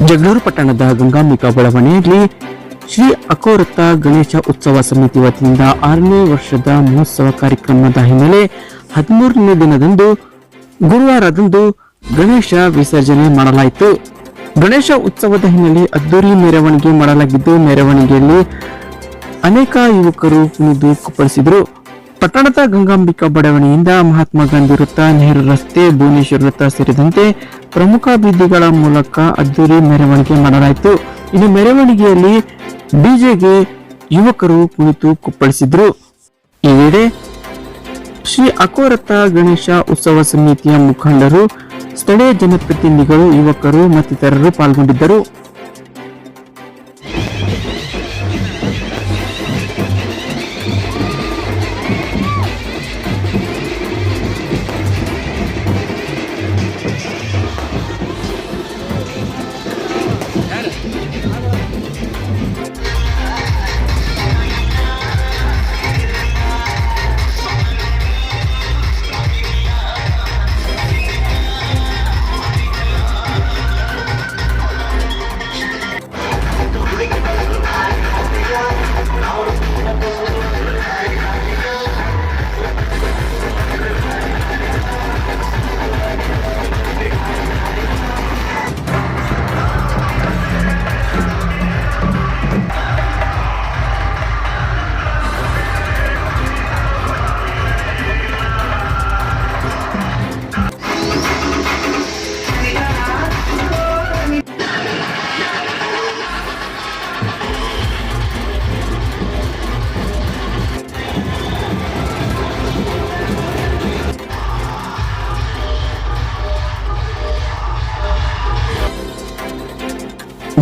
ಜಗಳೂರು ಪಟ್ಟಣದ ಗಂಗಾಂಬಿಕಾ ಬಡಾವಣೆಯಲ್ಲಿ ಶ್ರೀ ಅಕೋರತ್ತ ಗಣೇಶ ಉತ್ಸವ ಸಮಿತಿ ವತಿಯಿಂದ ಆರನೇ ವರ್ಷದ ಮಹೋತ್ಸವ ಕಾರ್ಯಕ್ರಮದ ಹಿನ್ನೆಲೆ ಹದಿಮೂರನೇ ದಿನದಂದು ಗುರುವಾರದಂದು ಗಣೇಶ ವಿಸರ್ಜನೆ ಮಾಡಲಾಯಿತು. ಗಣೇಶ ಉತ್ಸವದ ಹಿನ್ನೆಲೆ ಅದ್ದೂರಿ ಮೆರವಣಿಗೆ ಮಾಡಲಾಗಿದ್ದು, ಮೆರವಣಿಗೆಯಲ್ಲಿ ಅನೇಕ ಯುವಕರು ಕುಣಿದು ಕುಪ್ಪಳಿಸಿದರು. ಪಟ್ಟಣದ ಗಂಗಾಂಬಿಕಾ ಬಡಾವಣೆಯಿಂದ ಮಹಾತ್ಮ ಗಾಂಧಿ ವೃತ್ತ, ನೆಹರು ರಸ್ತೆ, ಭುವನೇಶ್ವರ ವೃತ್ತ ಸೇರಿದಂತೆ ಪ್ರಮುಖ ಬೀದಿಗಳ ಮೂಲಕ ಅದ್ದೂರಿ ಮೆರವಣಿಗೆ ಮಾಡಲಾಯಿತು. ಇನ್ನು ಮೆರವಣಿಗೆಯಲ್ಲಿ ಡಿಜೆಗೆ ಯುವಕರು ಕುಳಿತು ಕುಪ್ಪಳಿಸಿದ್ರು. ಈ ವೇಳೆ ಶ್ರೀ ಅಕೋರತ ಗಣೇಶ ಉತ್ಸವ ಸಮಿತಿಯ ಮುಖಂಡರು, ಸ್ಥಳೀಯ ಜನಪ್ರತಿನಿಧಿಗಳು, ಯುವಕರು ಮತ್ತಿತರರು ಪಾಲ್ಗೊಂಡಿದ್ದರು.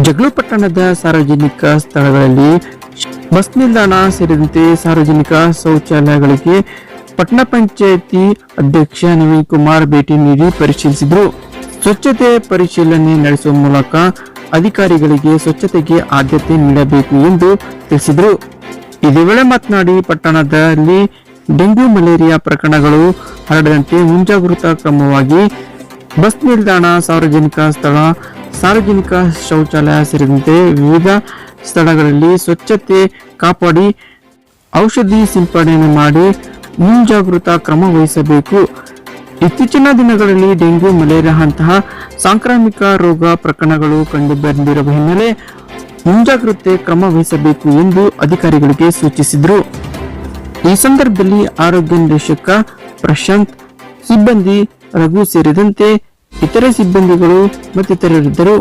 ಜಗಳೂರು ಪಟ್ಟಣದ ಸಾರ್ವಜನಿಕ ಸ್ಥಳಗಳಲ್ಲಿ ಬಸ್ ನಿಲ್ದಾಣ ಸೇರಿದಂತೆ ಸಾರ್ವಜನಿಕ ಶೌಚಾಲಯಗಳಿಗೆ ಪಟ್ಟಣ ಪಂಚಾಯಿತಿ ಅಧ್ಯಕ್ಷ ನವೀನ್ ಕುಮಾರ್ ಭೇಟಿ ನೀಡಿ ಪರಿಶೀಲಿಸಿದರು. ಸ್ವಚ್ಛತೆ ಪರಿಶೀಲನೆ ನಡೆಸುವ ಮೂಲಕ ಅಧಿಕಾರಿಗಳಿಗೆ ಸ್ವಚ್ಛತೆಗೆ ಆದ್ಯತೆ ನೀಡಬೇಕು ಎಂದು ತಿಳಿಸಿದರು. ಇದೇ ವೇಳೆ ಮಾತನಾಡಿ, ಪಟ್ಟಣದಲ್ಲಿ ಡೆಂಗ್ಯೂ ಮಲೇರಿಯಾ ಪ್ರಕರಣಗಳು ಹರಡದಂತೆ ಮುಂಜಾಗ್ರತಾ ಕ್ರಮವಾಗಿ ಬಸ್ ನಿಲ್ದಾಣ ಸಾರ್ವಜನಿಕ ಸ್ಥಳ ಸಾರ್ವಜನಿಕ ಶೌಚಾಲಯ ಸೇರಿದಂತೆ ವಿವಿಧ ಸ್ಥಳಗಳಲ್ಲಿ ಸ್ವಚ್ಛತೆ ಕಾಪಾಡಿ ಔಷಧಿ ಸಿಂಪಡಣೆ ಮಾಡಿ ಮುಂಜಾಗೃತಾ ಕ್ರಮ ವಹಿಸಬೇಕು. ಇತ್ತೀಚಿನ ದಿನಗಳಲ್ಲಿ ಡೆಂಗ್ಯೂ ಮಲೇರಿಯಾದಂತಹ ಸಾಂಕ್ರಾಮಿಕ ರೋಗ ಪ್ರಕರಣಗಳು ಕಂಡುಬಂದಿರುವ ಹಿನ್ನೆಲೆ ಮುಂಜಾಗ್ರತೆ ಕ್ರಮ ವಹಿಸಬೇಕು ಎಂದು ಅಧಿಕಾರಿಗಳಿಗೆ ಸೂಚಿಸಿದರು. ಈ ಸಂದರ್ಭದಲ್ಲಿ ಆರೋಗ್ಯ ನಿರ್ದೇಶಕ ಪ್ರಶಾಂತ್, ಸಿಬ್ಬಂದಿ ರಘು ಸೇರಿದಂತೆ ಇತರೆ ಸಿಬ್ಬಂದಿಗಳು ಮತ್ತಿತರರಿದ್ದರು.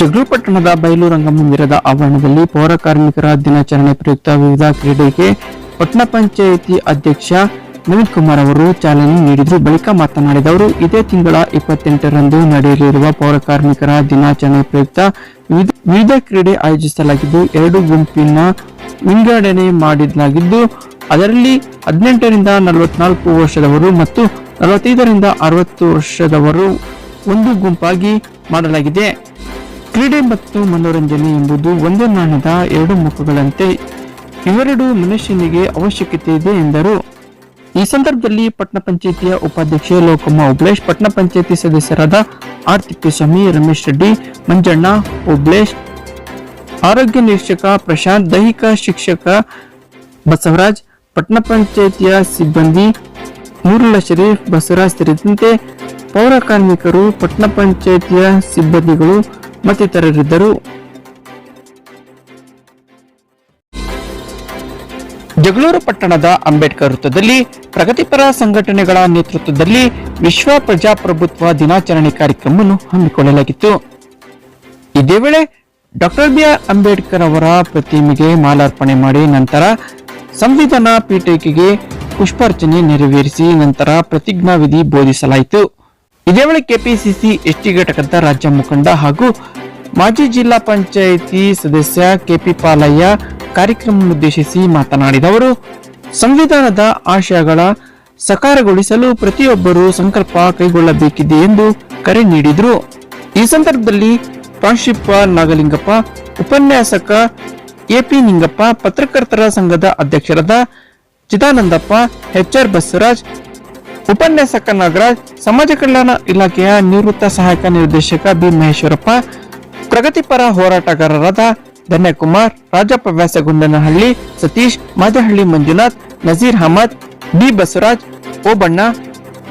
ಜಗಳೂರು ಪಟ್ಟಣದ ಬಯಲು ರಂಗಮಂದಿರದ ಆವರಣದಲ್ಲಿ ಪೌರ ಕಾರ್ಮಿಕರ ದಿನಾಚರಣೆ ಪ್ರಯುಕ್ತ ವಿವಿಧ ಕ್ರೀಡೆಗೆ ಪಟ್ಟಣ ಪಂಚಾಯಿತಿ ಅಧ್ಯಕ್ಷ ನವೀನ್ ಕುಮಾರ್ ಅವರು ಚಾಲನೆ ನೀಡಿದರು. ಬಳಿಕ ಮಾತನಾಡಿದ ಅವರು, ಇದೇ ತಿಂಗಳ ಇಪ್ಪತ್ತೆಂಟರಂದು ನಡೆಯಲಿರುವ ಪೌರ ಕಾರ್ಮಿಕರ ದಿನಾಚರಣೆ ಪ್ರಯುಕ್ತ ವಿವಿಧ ಕ್ರೀಡೆ ಆಯೋಜಿಸಲಾಗಿದ್ದು, ಎರಡು ಗುಂಪಿನ ವಿಂಗಡಣೆ ಮಾಡಲಾಗಿದ್ದು ಅದರಲ್ಲಿ ಹದಿನೆಂಟರಿಂದ ನಲವತ್ನಾಲ್ಕು ವರ್ಷದವರು ಮತ್ತು ನಲವತ್ತೈದರಿಂದ ಅರವತ್ತು ವರ್ಷದವರು ಒಂದು ಗುಂಪಾಗಿ ಮಾಡಲಾಗಿದೆ. ಕ್ರೀಡೆ ಮತ್ತು ಮನೋರಂಜನೆ ಎಂಬುದು ಒಂದೇ ನಾಣ್ಯದ ಎರಡು ಮುಖಗಳಂತೆ ಇವೆರಡು ಮನುಷ್ಯನಿಗೆ ಅವಶ್ಯಕತೆ ಇದೆ ಎಂದರು. ಈ ಸಂದರ್ಭದಲ್ಲಿ ಪಟ್ಟಣ ಪಂಚಾಯಿತಿಯ ಉಪಾಧ್ಯಕ್ಷೆ ಲೋಕಮ್ಮ ಉಬ್ಲೇಶ್ ಪಟ್ಟಣ ಪಂಚಾಯಿತಿ ಸದಸ್ಯರಾದ ಆರ್ ತಿಪ್ಪೇಸ್ವಾಮಿ ರಮೇಶ್ ರೆಡ್ಡಿ, ಮಂಜಣ್ಣ ಉಬ್ಲೇಶ್, ಆರೋಗ್ಯ ನಿರೀಕ್ಷಕ ಪ್ರಶಾಂತ್, ದೈಹಿಕ ಶಿಕ್ಷಕ ಬಸವರಾಜ್ ಪಟ್ಟಣ ಪಂಚಾಯತಿಯ ಸಿಬ್ಬಂದಿ ನೂರುಲ್ಲಾ ಶರೀಫ್ ಬಸವರಾಜ್ ಸೇರಿದಂತೆ ಪೌರ ಕಾರ್ಮಿಕರು, ಪಟ್ಟಣ ಪಂಚಾಯತಿಯ ಸಿಬ್ಬಂದಿಗಳು ಮತ್ತಿತರರಿದ್ದರು. ಜಗಳೂರು ಪಟ್ಟಣದ ಅಂಬೇಡ್ಕರ್ ವೃತ್ತದಲ್ಲಿ ಪ್ರಗತಿಪರ ಸಂಘಟನೆಗಳ ನೇತೃತ್ವದಲ್ಲಿ ವಿಶ್ವ ಪ್ರಜಾಪ್ರಭುತ್ವ ದಿನಾಚರಣೆ ಕಾರ್ಯಕ್ರಮವನ್ನು ಹಮ್ಮಿಕೊಳ್ಳಲಾಗಿತ್ತು. ಇದೇ ವೇಳೆ ಡಾಕ್ಟರ್ ಬಿಆರ್ ಅಂಬೇಡ್ಕರ್ ಅವರ ಪ್ರತಿಮೆಗೆ ಮಾಲಾರ್ಪಣೆ ಮಾಡಿ ನಂತರ ಸಂವಿಧಾನ ಪೀಠಿಕೆಗೆ ಪುಷ್ಪಾರ್ಚನೆ ನೆರವೇರಿಸಿ ನಂತರ ಪ್ರತಿಜ್ಞಾವಿಧಿ ಬೋಧಿಸಲಾಯಿತು. ಇದೇ ವೇಳೆ ಕೆಪಿಸಿಸಿ ಎಸ್ಟಿ ಘಟಕದ ರಾಜ್ಯ ಮುಖಂಡ ಹಾಗೂ ಮಾಜಿ ಜಿಲ್ಲಾ ಪಂಚಾಯಿತಿ ಸದಸ್ಯ ಕೆಪಿ ಪಾಲಯ್ಯ ಕಾರ್ಯಕ್ರಮವನ್ನುದ್ದೇಶಿಸಿ ಮಾತನಾಡಿದ ಅವರು, ಸಂವಿಧಾನದ ಆಶಯಗಳ ಸಕಾರಗೊಳಿಸಲು ಪ್ರತಿಯೊಬ್ಬರೂ ಸಂಕಲ್ಪ ಕೈಗೊಳ್ಳಬೇಕಿದೆ ಎಂದು ಕರೆ ನೀಡಿದರು. ಈ ಸಂದರ್ಭದಲ್ಲಿ ಪ್ರಾಂಶುಪಾಲ್ ನಾಗಲಿಂಗಪ್ಪ, ಉಪನ್ಯಾಸಕ ಎಪಿ ನಿಂಗಪ್ಪ, ಪತ್ರಕರ್ತರ ಸಂಘದ ಅಧ್ಯಕ್ಷರಾದ ಚಿದಾನಂದಪ್ಪ ಎಚ್ಆರ್ ಬಸವರಾಜ್, ಉಪನ್ಯಾಸಕ ನಾಗರಾಜ್, ಸಮಾಜ ಕಲ್ಯಾಣ ಇಲಾಖೆಯ ನಿವೃತ್ತ ಸಹಾಯಕ ನಿರ್ದೇಶಕ ಬಿ ಮಹೇಶ್ವರಪ್ಪ ಪ್ರಗತಿಪರ ಹೋರಾಟಗಾರರಾದ ಧನ್ಯಕುಮಾರ್, ರಾಜಪ್ಪ ವ್ಯಾಸಗುಂಡನಹಳ್ಳಿ, ಸತೀಶ್, ಮಾದಹಳ್ಳಿ ಮಂಜುನಾಥ್, ನಜೀರ್ ಅಹಮದ್, ಬಿ ಬಸವರಾಜ್, ಓಬಣ್ಣ,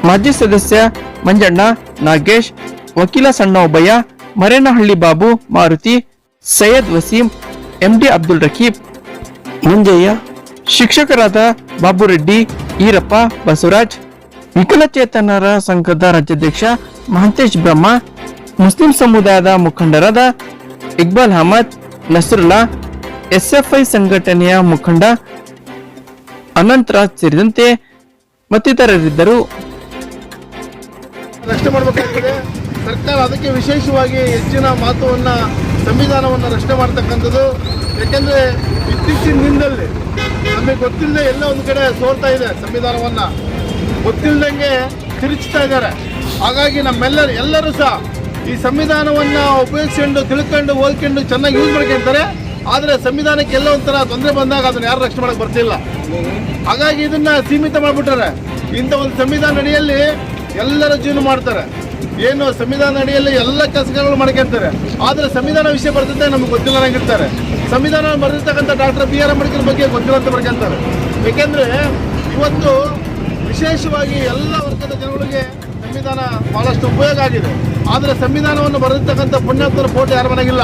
ಮಾಜಿ ಸದಸ್ಯ ಮಂಜಣ್ಣ, ನಾಗೇಶ್, ವಕೀಲ ಸಣ್ಣ ಒಬ್ಬಯ್ಯ ಮರೇನಹಳ್ಳಿ ಬಾಬು, ಮಾರುತಿ, ಸೈಯದ್ ವಸೀಂ ಎಂಡಿ ಅಬ್ದುಲ್ ರಕೀಬ್ ಮುಂಜಯ್ಯ ಶಿಕ್ಷಕರಾದ ಬಾಬುರೆಡ್ಡಿ ಈರಪ್ಪ ಬಸವರಾಜ್ ವಿಕಲಚೇತನರ ಸಂಘದ ರಾಜ್ಯಾಧ್ಯಕ್ಷ ಮಹಂತೇಶ್ ಬ್ರಹ್ಮ ಮುಸ್ಲಿಂ ಸಮುದಾಯದ ಮುಖಂಡರಾದ ಇಕ್ಬಾಲ್ ಅಹಮದ್ ನಸರುಲ್ಲಾ ಎಸ್ಎಫ್ಐ ಸಂಘಟನೆಯ ಮುಖಂಡ ಅನಂತರಾಜ್ ಸೇರಿದಂತೆ ಮತ್ತಿತರರಿದ್ದರು. ಸರ್ಕಾರ ಅದಕ್ಕೆ ವಿಶೇಷವಾಗಿ ಹೆಚ್ಚಿನ ಮಹತ್ವವನ್ನು ಸಂವಿಧಾನವನ್ನು ರಕ್ಷಣೆ ಮಾಡ್ತಕ್ಕಂಥದ್ದು. ಯಾಕೆಂದರೆ ಇತ್ತೀಚಿನ ದಿನದಲ್ಲಿ ನಮಗೆ ಗೊತ್ತಿಲ್ಲದೆ ಎಲ್ಲ ಒಂದು ಕಡೆ ಸೋರ್ತಾ ಇದೆ ಸಂವಿಧಾನವನ್ನು. ಗೊತ್ತಿಲ್ಲದಂಗೆ ತಿರುಚ್ತಾ ಇದ್ದಾರೆ. ಹಾಗಾಗಿ ನಮ್ಮೆಲ್ಲರೂ, ಎಲ್ಲರೂ ಸಹ ಈ ಸಂವಿಧಾನವನ್ನು ಉಪಯೋಗಿಸ್ಕೊಂಡು, ತಿಳ್ಕೊಂಡು, ಓದ್ಕೊಂಡು ಚೆನ್ನಾಗಿ ಯೂಸ್ ಮಾಡ್ಕೊಳ್ತಾರೆ ಆದರೆ ಸಂವಿಧಾನಕ್ಕೆ ಎಲ್ಲ ಒಂಥರ ತೊಂದರೆ ಬಂದಾಗ ಅದನ್ನು ಯಾರು ರಕ್ಷಣೆ ಮಾಡಕ್ಕೆ ಬರ್ತಿಲ್ಲ. ಹಾಗಾಗಿ ಇದನ್ನ ಸೀಮಿತ ಮಾಡಿಬಿಟ್ಟಾರೆ. ಇಂಥ ಒಂದು ಸಂವಿಧಾನ ಅಡಿಯಲ್ಲಿ ಎಲ್ಲರ ಜೀವನ ಮಾಡ್ತಾರೆ. ಏನು ಸಂವಿಧಾನ ಅಡಿಯಲ್ಲಿ ಎಲ್ಲ ಕೆಲಸಗಳು ಮಾಡ್ಕೊಂತಾರೆ. ಆದರೆ ಸಂವಿಧಾನ ವಿಷಯ ಬರ್ತದೆ ನಮ್ಗೆ ಗೊತ್ತಿಲ್ಲದಂಗಿರ್ತಾರೆ ಸಂವಿಧಾನ ಬರೆದಿರ್ತಕ್ಕಂಥ ಡಾಕ್ಟರ್ ಬಿ ಆರ್ ಅಂಬೇಡ್ಕರ್ ಬಗ್ಗೆ ಗೊತ್ತಿಲ್ಲ ಅಂತ ಬರ್ಕೊಂತಾರೆ. ಏಕೆಂದರೆ ಇವತ್ತು ವಿಶೇಷವಾಗಿ ಎಲ್ಲ ವರ್ಗದ ಜನಗಳಿಗೆ ಸಂವಿಧಾನ ಬಹಳಷ್ಟು ಉಪಯೋಗ ಆಗಿದೆ. ಆದರೆ ಸಂವಿಧಾನವನ್ನು ಬರೆದಿರ್ತಕ್ಕಂಥ ಪುಣ್ಯಾತ್ಮರ ಫೋಟೋ ಯಾರ ಮನೆಗಿಲ್ಲ.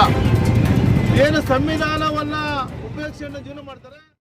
ಏನು ಸಂವಿಧಾನವನ್ನು ಉಪಯೋಗಿಸಿಕೊಂಡು ಜೀವನ ಮಾಡ್ತಾರೆ.